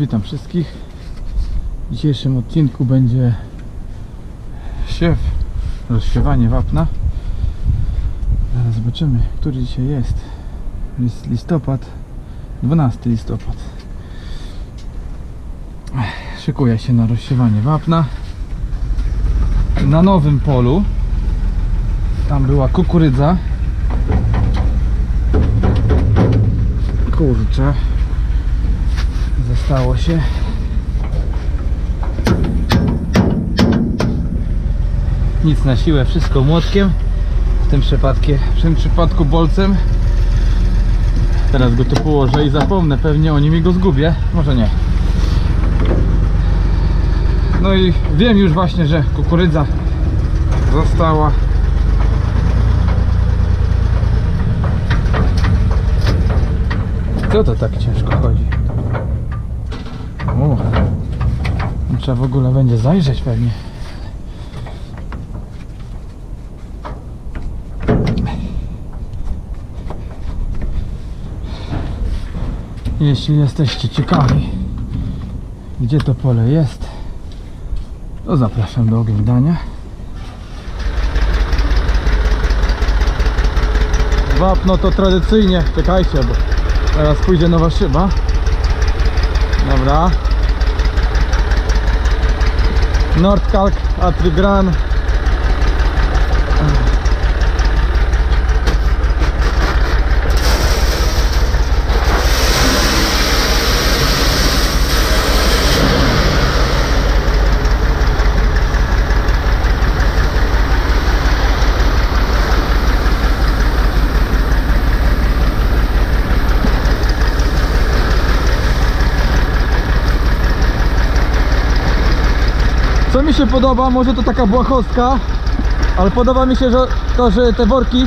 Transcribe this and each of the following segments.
Witam wszystkich. W dzisiejszym odcinku będzie siew, rozsiewanie wapna. Zaraz zobaczymy, który dzisiaj jest. Jest listopad, 12 listopad. Szykuję się na rozsiewanie wapna. Na nowym polu. Tam była kukurydza. Kurczę. Zostało się. Nic na siłę, wszystko młotkiem. W tym przypadku, w tym przypadku bolcem. Teraz go tu położę i zapomnę pewnie o nim i go zgubię. Może nie. No i wiem już właśnie, że kukurydza została. Co to tak ciężko chodzi? O, trzeba w ogóle będzie zajrzeć pewnie. Jeśli jesteście ciekawi, gdzie to pole jest, to zapraszam do oglądania. Wapno to tradycyjnie, czekajcie, bo teraz pójdzie nowa szyba. Dobra. Nordkalk Atrigran. Co mi się podoba, może to taka błahostka, ale podoba mi się, że to, że te worki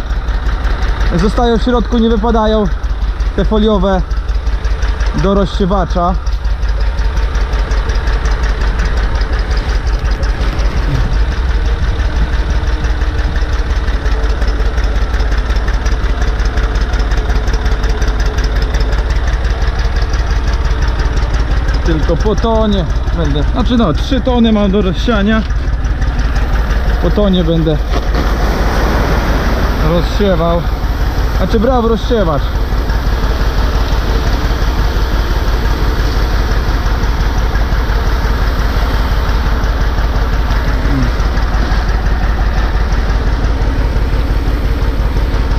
zostają w środku, nie wypadają te foliowe do rozsiewacza. Tylko po tonie będę, znaczy no 3 tony mam do rozsiania po tonie będę rozsiewał. Znaczy brał rozsiewacz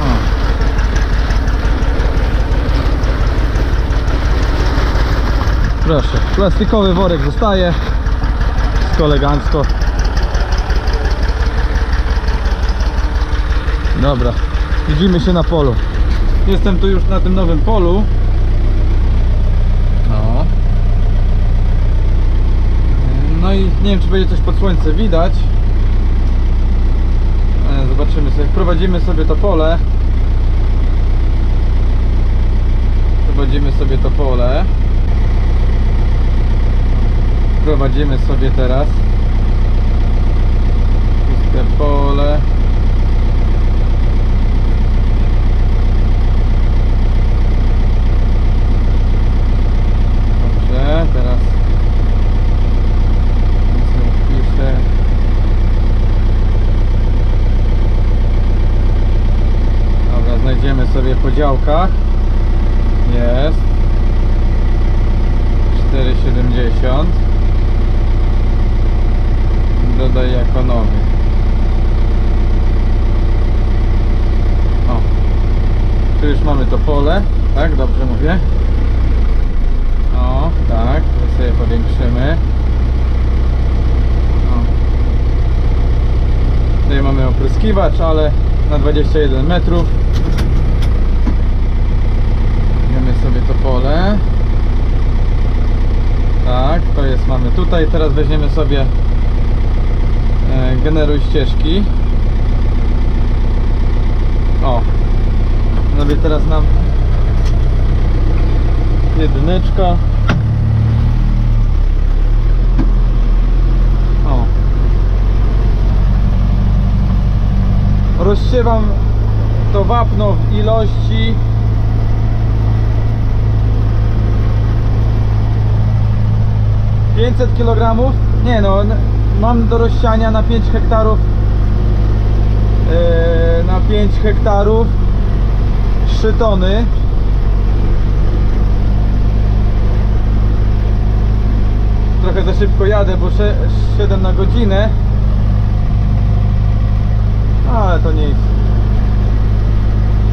O. Proszę, plastikowy worek zostaje. Wszystko Dobra, widzimy się na polu. Jestem tu już na tym nowym polu. No. No i nie wiem czy będzie coś pod słońce widać. E, Zobaczymy sobie, wprowadzimy sobie to pole. Wprowadzimy sobie to pole Prowadzimy sobie teraz puste pole. Dobrze, teraz wpiszę Dobra, znajdziemy sobie po działkach Jest 4,70 Dodaj jako nowy O Tu już mamy to pole Tak, dobrze mówię O, tak, to sobie powiększymy o. Tutaj mamy opryskiwacz, ale na 21 metrów Wiemy sobie to pole tak, to jest mamy tutaj. Teraz weźmiemy sobie e, generuj ścieżki. O. Zrobię teraz nam jedyneczka. O. Rozsiewam to wapno w ilości 500 kg? Nie no, mam do rozsiania na 5 hektarów yy, na 5 hektarów 3 tony. Trochę za szybko jadę, bo sze- 7 na godzinę. Ale to nic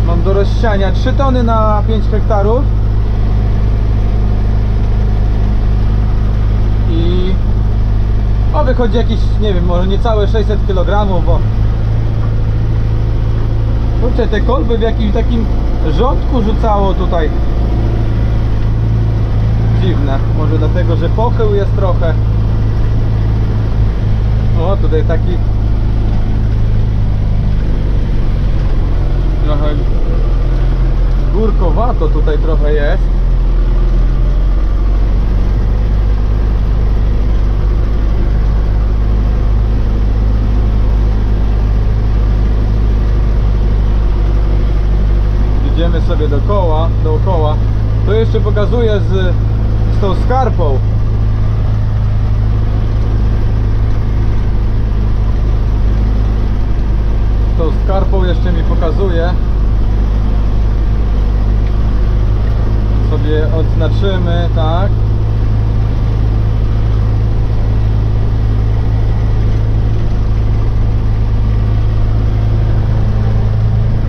mam do rozsiania 3 tony na 5 hektarów. I o wychodzi jakieś, nie wiem, może niecałe 600 kg, bo kurczę, te kolby w jakimś takim rządku rzucało tutaj. Dziwne, może dlatego, że pochył jest trochę. O, tutaj taki trochę górkowato tutaj trochę jest sobie dookoła, dookoła. To jeszcze pokazuję z, z tą skarpą. Z tą skarpą jeszcze mi pokazuje. Sobie odznaczymy, tak.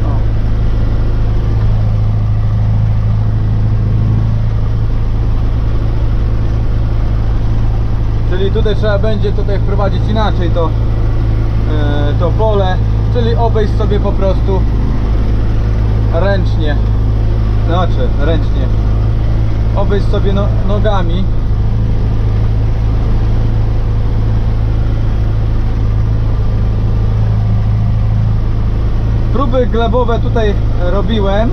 O. Czyli tutaj trzeba będzie tutaj wprowadzić inaczej to, e, to pole, czyli obejść sobie po prostu ręcznie. Znaczy, ręcznie. Obejść sobie no, nogami. Próby glebowe tutaj robiłem.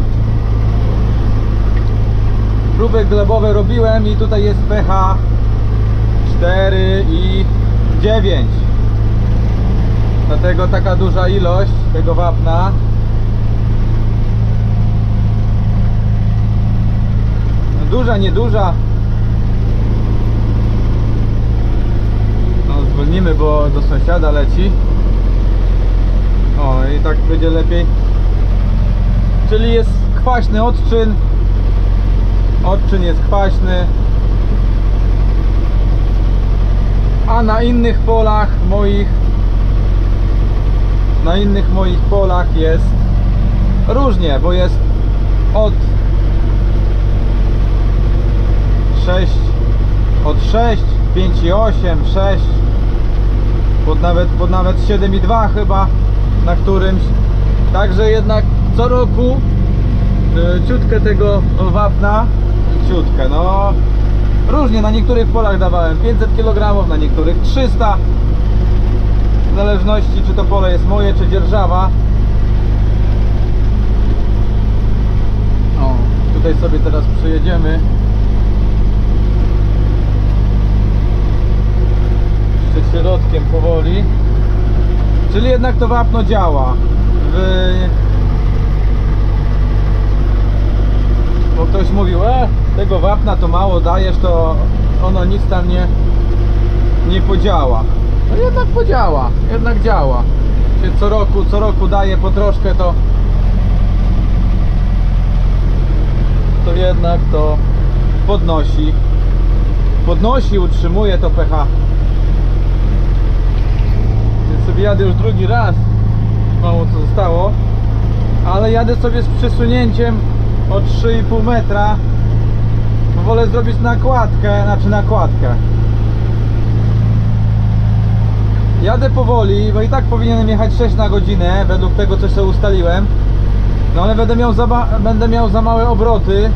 Próby glebowe robiłem i tutaj jest pH 4 i 9 Dlatego taka duża ilość tego wapna. Duża, nieduża. No zwolnimy, bo do sąsiada leci. O i tak będzie lepiej. Czyli jest kwaśny odczyn. Odczyn jest kwaśny a na innych polach moich na innych moich polach jest różnie, bo jest od 6 od 6, 5,8, 6 pod nawet, pod nawet 7,2 chyba na którymś. Także jednak co roku y, ciutkę tego wapna ciutkę, no Różnie, na niektórych polach dawałem 500 kg, na niektórych 300 W zależności czy to pole jest moje, czy dzierżawa. O, tutaj sobie teraz przejedziemy. Jeszcze środkiem powoli. Czyli jednak to wapno działa. W... Bo ktoś mówił, e, tego wapna to mało dajesz, to ono nic tam nie, nie podziała. No jednak podziała, jednak działa. Się co roku, co roku daje po troszkę, to to jednak to podnosi podnosi, utrzymuje to pH więc sobie jadę już drugi raz mało co zostało ale jadę sobie z przesunięciem o 3,5 metra. Wolę zrobić nakładkę, znaczy nakładkę. Jadę powoli, bo i tak powinienem jechać 6 na godzinę według tego co sobie ustaliłem. No ale będę miał za, będę miał za małe obroty.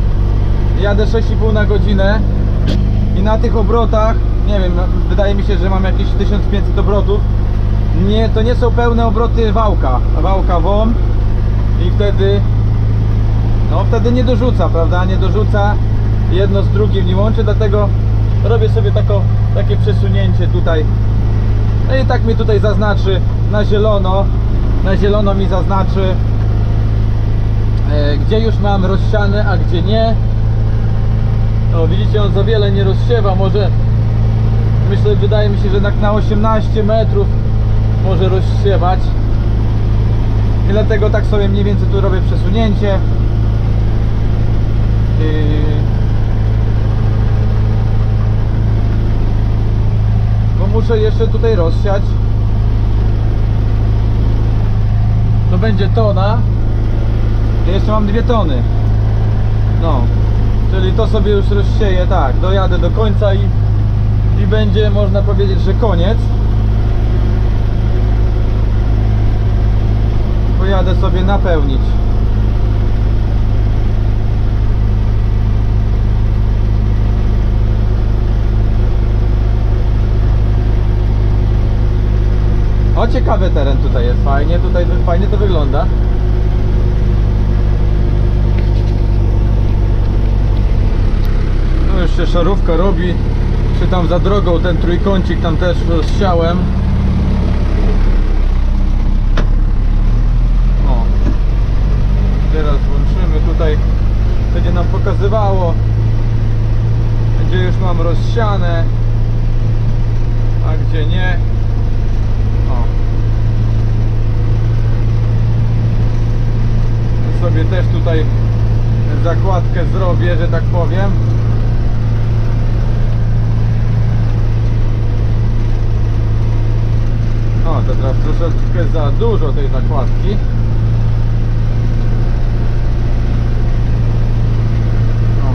Jadę 6,5 na godzinę. I na tych obrotach nie wiem, wydaje mi się, że mam jakieś 1500 obrotów. Nie, to nie są pełne obroty wałka. Wałka WOM i wtedy no wtedy nie dorzuca, prawda? Nie dorzuca jedno z drugim nie łączy, dlatego robię sobie tako, takie przesunięcie tutaj no i tak mi tutaj zaznaczy na zielono na zielono mi zaznaczy e, gdzie już mam rozsiane, a gdzie nie no widzicie on za wiele nie rozsiewa może myślę, wydaje mi się, że tak na 18 metrów może rozsiewać. I dlatego tak sobie mniej więcej tu robię przesunięcie. Yy. Bo muszę jeszcze tutaj rozsiać. To będzie tona. Ja jeszcze mam dwie tony. No. Czyli to sobie już rozsieję, tak, dojadę do końca i, i będzie można powiedzieć, że koniec. Pojadę sobie napełnić. Ciekawy teren tutaj jest, fajnie, tutaj fajnie to wygląda. No się szarówka robi. Czy tam za drogą ten trójkącik tam też rozsiałem. O. Teraz włączymy tutaj. Będzie nam pokazywało. Gdzie już mam rozsiane. A gdzie nie. O. Sobie też tutaj zakładkę zrobię, że tak powiem. O, to teraz troszeczkę za dużo tej zakładki. O.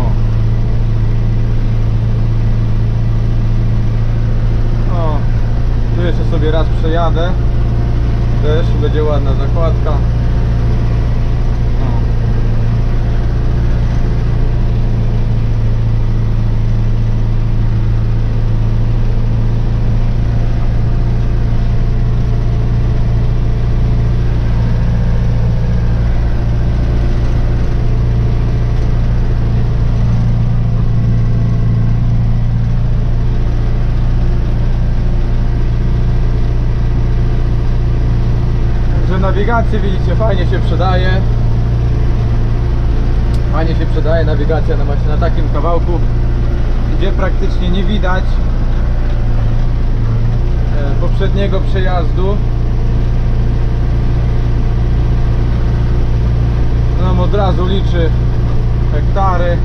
O. O. Tu jeszcze sobie raz przejadę. Też będzie ładna zakładka. O. Także nawigację widzicie fajnie się przydaje. Fajnie się przydaje nawigacja na właśnie na takim kawałku, gdzie praktycznie nie widać e, poprzedniego przejazdu. Nam od razu liczy hektary.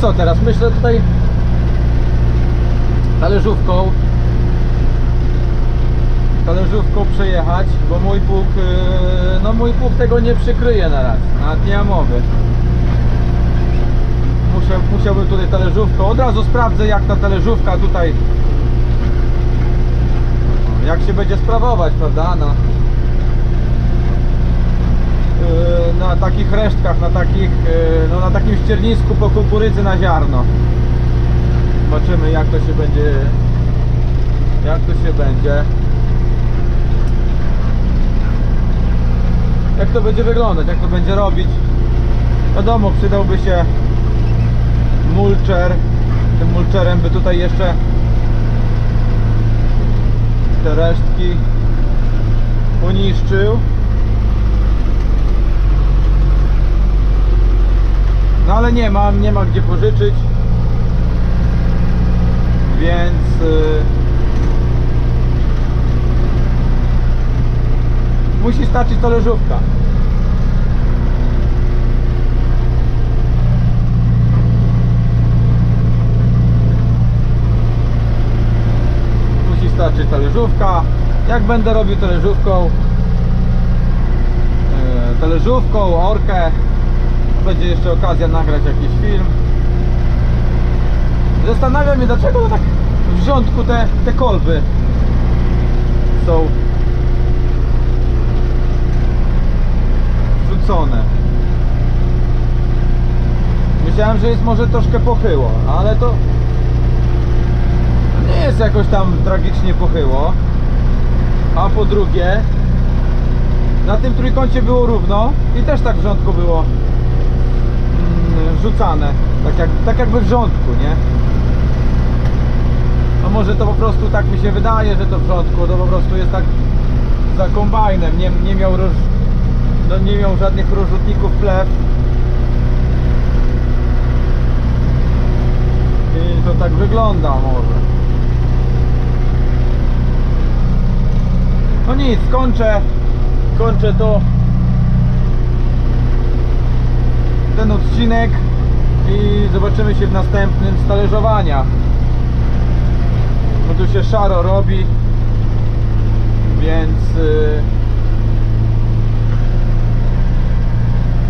Co teraz? Myślę tutaj talerzówką talerzówką przejechać, bo mój pług yy, no mój pług tego nie przykryje na raz, nawet nie mowy. Muszę, musiałbym tutaj talerzówką, od razu sprawdzę jak ta talerzówka tutaj jak się będzie sprawować, prawda, na, yy, na takich resztkach, na takich, yy, no na takim ściernisku po kukurydzy na ziarno. Zobaczymy jak to się będzie, jak to się będzie, jak to będzie wyglądać, jak to będzie robić. Wiadomo, przydałby się mulcher. Tym mulcherem by tutaj jeszcze te resztki uniszczył. No ale nie mam, nie ma gdzie pożyczyć. Więc yy, musi starczyć talerzówka. Musi starczyć talerzówka. Jak będę robił talerzówką, yy, talerzówką, orkę, będzie jeszcze okazja nagrać jakiś film. Zastanawiam się, dlaczego tak w rządku te, te kolby są wrzucone. Myślałem, że jest może troszkę pochyło, ale to nie jest jakoś tam tragicznie pochyło. A po drugie, na tym trójkącie było równo i też tak w rządku było wrzucane. Tak, jak, tak jakby w rządku, nie? No może to po prostu tak mi się wydaje, że to w rządku, to po prostu jest tak za kombajnem, nie, nie miał roz, no nie miał żadnych rozrzutników plew. I to tak wygląda może. No nic, kończę, kończę to ten odcinek i zobaczymy się w następnym z talerzowania. No tu się szaro robi, więc yy,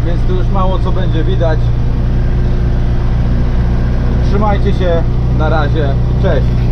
więc tu już mało co będzie widać. Trzymajcie się, na razie, cześć.